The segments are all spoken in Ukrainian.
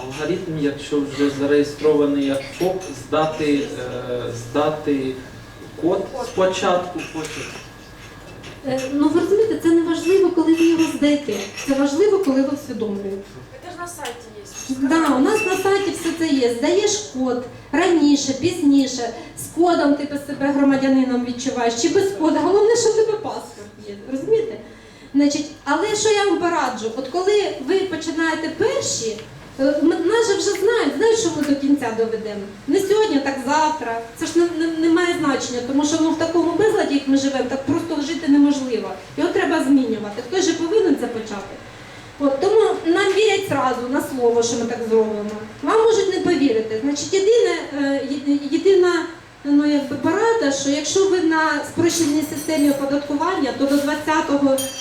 Алгоритм, якщо вже зареєстрований як ФОП, здати, е, здати код спочатку, потім. Е, Ну ви розумієте, це не важливо, коли ви його здаєте. Це важливо, коли ви усвідомлюєте. Это же на сайте есть. Да, у нас на сайті все це є. Здаєш код раніше, пізніше, з кодом ти себе громадянином відчуваєш, чи без коду. Головне, що в тебе паспорт є. Розумієте? Значить, але що я вам пораджу? От коли ви починаєте перші, е, нас же вже знають, знають, що ми до кінця доведемо. Не сьогодні, так завтра. Це ж не, не, не має значення, тому що ну, в такому безладі, як ми живемо, так просто жити неможливо. Його треба змінювати. Хтось же повинен це почати. От, тому нам вірять зразу на слово, що ми так зробимо. Вам можуть не повірити. Значить, єдине, е, єдина ну, якби порада, що якщо ви на спрощеній системі оподаткування, то до 20,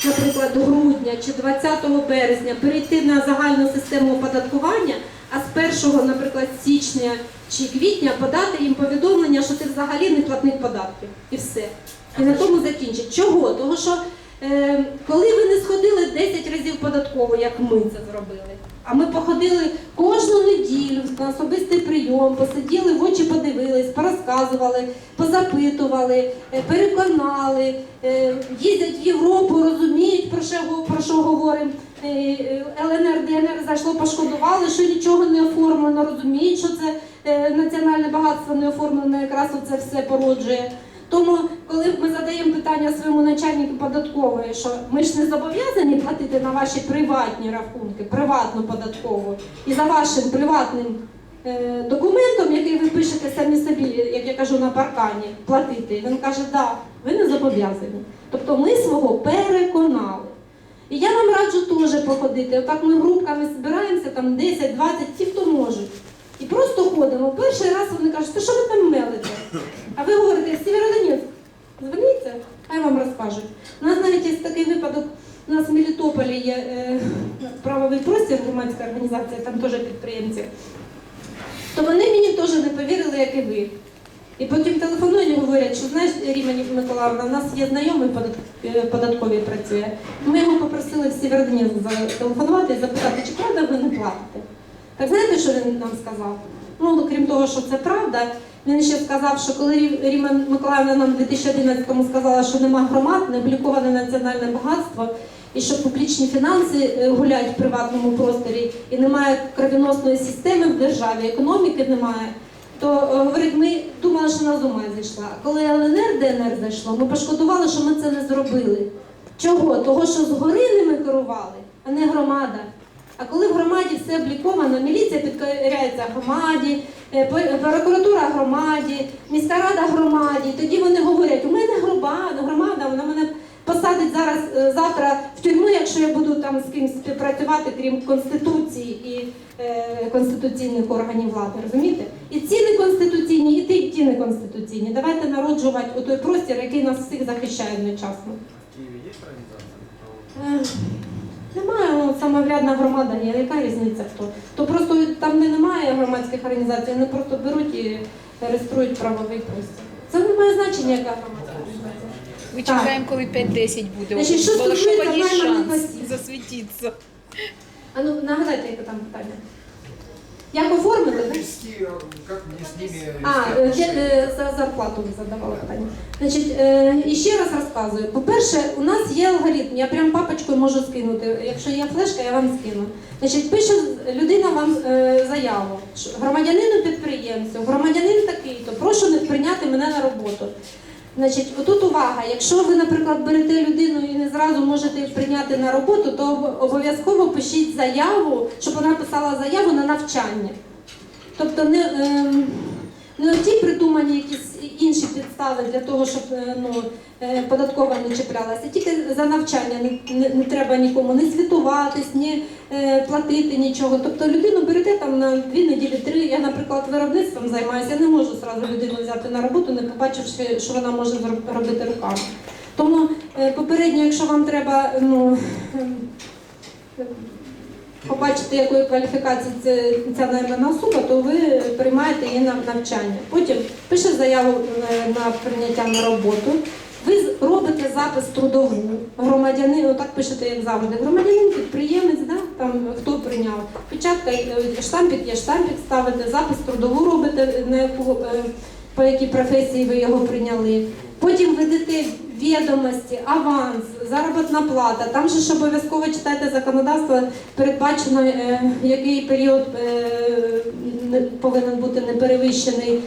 наприклад, грудня чи 20 березня перейти на загальну систему оподаткування, а з 1, наприклад, січня чи квітня подати їм повідомлення, що ти взагалі не платник податків. І все. І на тому закінчить. Чого? Того, що коли ви не сходили 10 разів податково, як ми це зробили, а ми походили кожну неділю на особистий прийом, посиділи в очі, подивились, порозказували, позапитували, е, переконали, е, їздять в Європу, розуміють, про що, про що говоримо. Е, е, ЛНР, ДНР зайшло, пошкодували, що нічого не оформлено, розуміють, що це національне багатство не оформлено, якраз це все породжує. Тому, коли ми задаємо питання своєму начальнику податкової, що ми ж не зобов'язані платити на ваші приватні рахунки, приватну податкову, і за вашим приватним е, документом, який ви пишете самі собі, як я кажу, на паркані, платити, І він каже, да, ви не зобов'язані. Тобто ми свого переконали. І я вам раджу теж походити. Отак ми групками збираємося, там 10, 20, ті, хто можуть. І просто ходимо. Перший раз вони кажуть, що ви там мелите? А ви говорите, Сєвєродонецьк, дзвоніться, хай вам розкажуть. У нас навіть є такий випадок, у нас в Мелітополі є е, правовий простір, громадська організація, там теж підприємці. То вони мені теж не повірили, як і ви. І потім телефонують і говорять, що знаєш, Ріма Миколаївна, у нас є знайомий е, податковий працює. Ми його попросили в Сєвєродонецьк зателефонувати і запитати, чи правда ви не платите. Так знаєте, що він нам сказав? Ну, крім того, що це правда, він ще сказав, що коли Рі- Ріма Миколаївна нам в 2011-му сказала, що нема громад, не обліковане національне багатство, і що публічні фінанси е, гуляють в приватному просторі, і немає кровіносної системи в державі, економіки немає, то е, говорить, ми думали, що на з ума зійшла. Коли ЛНР, ДНР зайшло, ми пошкодували, що ми це не зробили. Чого? Того, що згори ними керували, а не громада. А коли в громаді все обліковано, міліція підкоряється громаді, е, прокуратура громаді, міська рада громаді, тоді вони говорять, у мене громада, громада, вона мене посадить зараз завтра якщо я буду там з кимось співпрацювати, крім конституції і е, конституційних органів влади, розумієте? І ці неконституційні, і ті, і ті неконституційні. Давайте народжувати у той простір, який нас всіх захищає одночасно. В Києві є організація? Е, Немає ну, самоврядна громада, ні, яка різниця хто? То просто там не немає громадських організацій, вони просто беруть і реєструють правовий простір. Це не має значення, яка організація. Ми Так. чекаємо, коли 5-10 буде. Значить, що Бо стосується є найманих шанс осіб? засвітитися. А ну нагадайте, яке там питання. Як оформити? да? Вести, э, как мне с ними А, е, я, е, за зарплату ви задавали питання. Значить, е, і ще раз розказую. По-перше, у нас є алгоритм, я прям папочкою можу скинути. Якщо є флешка, я вам скину. Значить, пише людина вам е, заяву. що Громадянину підприємцю, громадянин такий, то прошу не прийняти мене на роботу. Значить, отут увага, якщо ви, наприклад, берете людину і не зразу можете її прийняти на роботу, то обов'язково пишіть заяву, щоб вона писала заяву на навчання. Тобто не, ем, не ті придумані якісь інші підстави для того, щоб е, ну, е, податкова не чіплялася. Тільки за навчання не, не, не треба нікому не звітуватись, ні е, платити нічого. Тобто людину берете там на дві неділі, три. Я, наприклад, виробництвом займаюся, я не можу зразу людину взяти на роботу, не побачивши, що вона може робити руками. Тому е, попередньо, якщо вам треба ну, ем, побачити, якої кваліфікації ця наймана особа, то ви приймаєте її на навчання. Потім пише заяву е, на прийняття на роботу. Ви робите запис трудову громадянин, отак пишете, як завжди. Громадянин, підприємець, да? там хто прийняв. Печатка, е, штампик є штампик, ставите запис трудову робите, на яку, е, по якій професії ви його прийняли. Потім ведете відомості, аванс, заробітна плата. Там же ж обов'язково читайте законодавство, передбачено, е, який період е, не- повинен бути не перевищений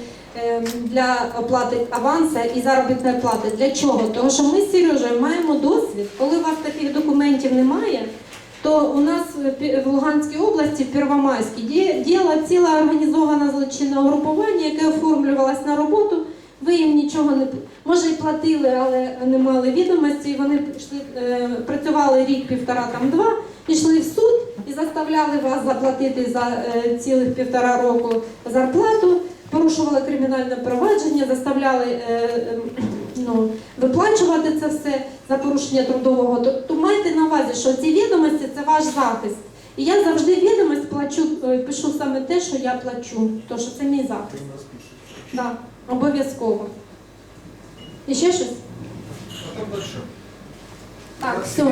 е, для оплати аванса і заробітної плати. Для чого? Тому що ми з Сережею маємо досвід. Коли у вас таких документів немає, то у нас в Луганській області, в Первомайській, діяла ціла організована злочинне угрупування, яке оформлювалось на роботу. Ви їм нічого не може і платили, але не мали відомості. І вони пішли, е, працювали рік, півтора, там два, пішли в суд і заставляли вас заплатити за е, цілих півтора року зарплату, порушували кримінальне провадження, заставляли е, е, ну, виплачувати це все за порушення трудового. То, то майте на увазі, що ці відомості це ваш захист. І я завжди відомість плачу, пишу саме те, що я плачу, тому що це мій захист. Да, обов'язково. І ще щось? А там дальше. Так, все.